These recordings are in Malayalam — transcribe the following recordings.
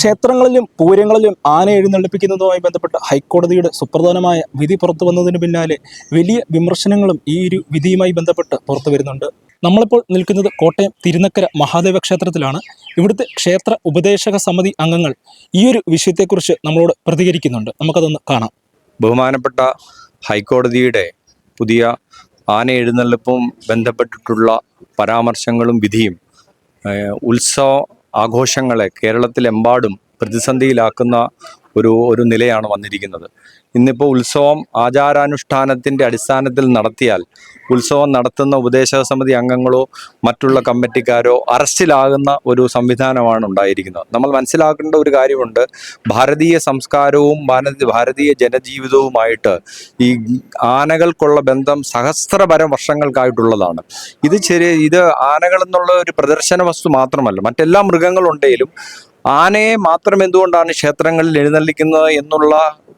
ക്ഷേത്രങ്ങളിലും പൂരങ്ങളിലും ആന എഴുന്നള്ളിപ്പിക്കുന്നതുമായി ബന്ധപ്പെട്ട് ഹൈക്കോടതിയുടെ സുപ്രധാനമായ വിധി പുറത്തു വന്നതിന് പിന്നാലെ വലിയ വിമർശനങ്ങളും ഈ ഒരു വിധിയുമായി ബന്ധപ്പെട്ട് പുറത്തു വരുന്നുണ്ട്. നമ്മളിപ്പോൾ നിൽക്കുന്നത് കോട്ടയം തിരുനക്കര മഹാദേവ ക്ഷേത്രത്തിലാണ്. ഇവിടുത്തെ ക്ഷേത്ര ഉപദേശക സമിതി അംഗങ്ങൾ ഈ ഒരു വിഷയത്തെക്കുറിച്ച് നമ്മളോട് പ്രതികരിക്കുന്നുണ്ട്. നമുക്കതൊന്ന് കാണാം. ബഹുമാനപ്പെട്ട ഹൈക്കോടതിയുടെ പുതിയ ആന എഴുന്നള്ളിപ്പും ബന്ധപ്പെട്ടിട്ടുള്ള പരാമർശങ്ങളും വിധിയും ഉത്സവ ആഘോഷങ്ങളെ കേരളത്തിലെമ്പാടും പ്രതിസന്ധിയിലാക്കുന്ന ഒരു ഒരു നിലയാണ് വന്നിരിക്കുന്നത്. ഇന്നിപ്പോൾ ഉത്സവം ആചാരാനുഷ്ഠാനത്തിന്റെ അടിസ്ഥാനത്തിൽ നടത്തിയാൽ ഉത്സവം നടത്തുന്ന ഉപദേശക സമിതി അംഗങ്ങളോ മറ്റുള്ള കമ്മിറ്റിക്കാരോ അറസ്റ്റിലാകുന്ന ഒരു സംവിധാനമാണ് ഉണ്ടായിരിക്കുന്നത്. നമ്മൾ മനസ്സിലാക്കേണ്ട ഒരു കാര്യമുണ്ട്. ഭാരതീയ സംസ്കാരവും ഭാരത ഭാരതീയ ജനജീവിതവുമായിട്ട് ഈ ആനകൾക്കുള്ള ബന്ധം സഹസ്രപരം വർഷങ്ങൾക്കായിട്ടുള്ളതാണ്. ഇത് ചെറിയ ഇത് ആനകൾ എന്നുള്ള ഒരു പ്രദർശന വസ്തു മാത്രമല്ല മറ്റെല്ലാ മൃഗങ്ങളുണ്ടെങ്കിലും ആനയെ മാത്രം എന്തുകൊണ്ടാണ് ക്ഷേത്രങ്ങളിൽ എഴുന്നള്ളിക്കുന്നത് എന്നുള്ള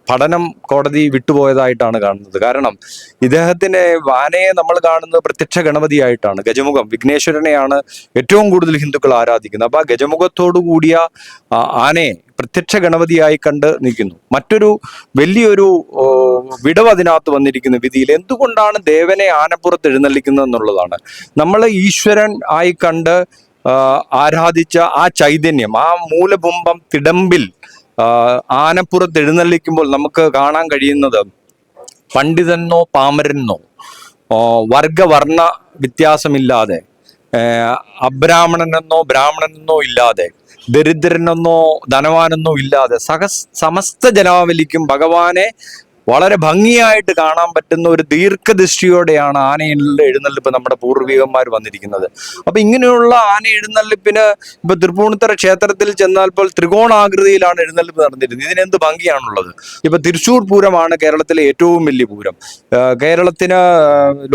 പഠനം കോടതി വിട്ടുപോയതായിട്ടാണ് കാണുന്നത്. കാരണം ഇദ്ദേഹത്തിന് ആനയെ നമ്മൾ കാണുന്നത് പ്രത്യക്ഷ ഗണപതിയായിട്ടാണ്. ഗജമുഖം വിഘ്നേശ്വരനെയാണ് ഏറ്റവും കൂടുതൽ ഹിന്ദുക്കൾ ആരാധിക്കുന്നത്. അപ്പൊ ആ ഗജമുഖത്തോടു കൂടിയ ആ, ആനയെ പ്രത്യക്ഷ ഗണപതിയായി കണ്ട് നിൽക്കുന്നു. മറ്റൊരു വലിയൊരു വിടവ് അതിനകത്ത് വന്നിരിക്കുന്ന വിധിയിൽ എന്തുകൊണ്ടാണ് ദേവനെ ആനപ്പുറത്ത് എഴുന്നള്ളിക്കുന്നത് എന്നുള്ളതാണ് നമ്മൾ ഈശ്വരൻ ആയി കണ്ട് ആരാധിച്ച ആ ചൈതന്യം ആ മൂലബിംബം തിടമ്പിൽ ആനപ്പുറത്ത് എഴുന്നള്ളിക്കുമ്പോൾ നമുക്ക് കാണാൻ കഴിയുന്നത് പണ്ഡിതനോ പാമരനോ വർഗവർണ വ്യത്യാസമില്ലാതെ അബ്രാഹ്മണനെന്നോ ബ്രാഹ്മണനെന്നോ ഇല്ലാതെ ദരിദ്രനെന്നോ ധനവാനെന്നോ ഇല്ലാതെ സഹ സമസ്ത ജനാവലിക്കും ഭഗവാനെ വളരെ ഭംഗിയായിട്ട് കാണാൻ പറ്റുന്ന ഒരു ദീർഘദൃഷ്ടിയോടെയാണ് ആന എഴുന്നള്ളിപ്പ് നമ്മുടെ പൂർവികന്മാർ വന്നിരിക്കുന്നത്. അപ്പൊ ഇങ്ങനെയുള്ള ആന എഴുന്നള്ളിപ്പിന് ഇപ്പൊ തൃപ്പൂണിത്തറ ക്ഷേത്രത്തിൽ ചെന്നാൽ ഇപ്പോൾ ത്രികോണാകൃതിയിലാണ് എഴുന്നള്ളിപ്പ് നടന്നിരുന്നത്. ഇതിനെന്ത് ഭംഗിയാണുള്ളത്? ഇപ്പൊ തൃശ്ശൂർ പൂരമാണ് കേരളത്തിലെ ഏറ്റവും വലിയ പൂരം. കേരളത്തിന്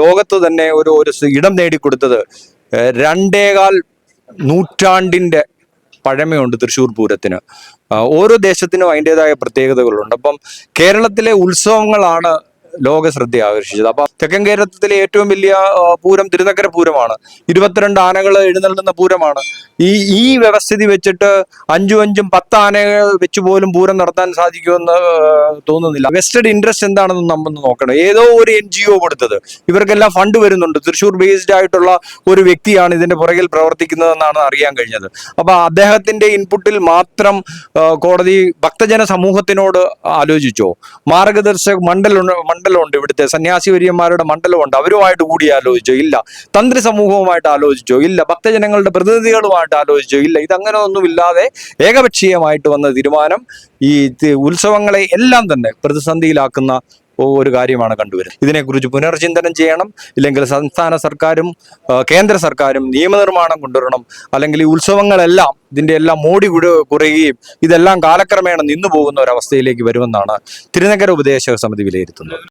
ലോകത്ത് തന്നെ ഒരു ഒരു ഇടം നേടിക്കൊടുത്തത് രണ്ടേകാൽ നൂറ്റാണ്ടിന്റെ പഴമയുണ്ട് തൃശ്ശൂർ പൂരത്തിന്. ഓരോ ദേശത്തിനും അതിന്റെതായ പ്രത്യേകതകളുണ്ട്. അപ്പം കേരളത്തിലെ ഉത്സവങ്ങളാണ് ലോക ശ്രദ്ധ ആകർഷിച്ചത്. അപ്പൊ തെക്കൻ കേരളത്തിലെ ഏറ്റവും വലിയ പൂരം തിരുനക്കര പൂരമാണ്. ഇരുപത്തിരണ്ട് ആനകൾ എഴുന്നള്ളുന്ന പൂരമാണ്. ഈ ഈ വ്യവസ്ഥിതി വെച്ചിട്ട് അഞ്ചും അഞ്ചും പത്ത് ആനകൾ വെച്ച് പോലും പൂരം നടത്താൻ സാധിക്കുമെന്ന് തോന്നുന്നില്ല. വെസ്റ്റഡ് ഇൻട്രസ്റ്റ് എന്താണെന്ന് നമ്മൾ നോക്കണം. ഏതോ ഒരു എൻ ജി ഒ കൊടുത്തത്. ഇവർക്കെല്ലാം ഫണ്ട് വരുന്നുണ്ട്. തൃശ്ശൂർ ബേസ്ഡ് ആയിട്ടുള്ള ഒരു വ്യക്തിയാണ് ഇതിന്റെ പുറകിൽ പ്രവർത്തിക്കുന്നതെന്നാണ് അറിയാൻ കഴിഞ്ഞത്. അപ്പൊ അദ്ദേഹത്തിന്റെ ഇൻപുട്ടിൽ മാത്രം കോടതി ഭക്തജന സമൂഹത്തിനോട് ആലോചിച്ചോ? മാർഗദർശക മണ്ഡലം മണ്ഡലമുണ്ട് ഇവിടുത്തെ. സന്യാസി വര്യന്മാരുടെ മണ്ഡലമുണ്ട്. അവരുമായിട്ട് കൂടി ആലോചിച്ചോ? ഇല്ല. തന്ത്രി സമൂഹവുമായിട്ട് ആലോചിച്ചോ? ഇല്ല. ഭക്തജനങ്ങളുടെ പ്രതിനിധികളുമായിട്ട് ആലോചിച്ചോ? ഇല്ല. ഇതങ്ങനെ ഒന്നുമില്ലാതെ ഏകപക്ഷീയമായിട്ട് വന്ന തീരുമാനം ഈ ഉത്സവങ്ങളെ എല്ലാം തന്നെ പ്രതിസന്ധിയിലാക്കുന്ന ഒരു കാര്യമാണ് കണ്ടുവരുന്നത്. ഇതിനെക്കുറിച്ച് പുനർചിന്തനം ചെയ്യണം. ഇല്ലെങ്കിൽ സംസ്ഥാന സർക്കാരും കേന്ദ്ര സർക്കാരും നിയമനിർമ്മാണം കൊണ്ടുവരണം. അല്ലെങ്കിൽ ഈ ഉത്സവങ്ങളെല്ലാം ഇതിന്റെ എല്ലാം മോടി കുറയുകയും ഇതെല്ലാം കാലക്രമേണ നിന്നു പോകുന്ന ഒരവസ്ഥയിലേക്ക് വരുമെന്നാണ് തിരുനഗര ഉപദേശക സമിതി വിലയിരുത്തുന്നത്.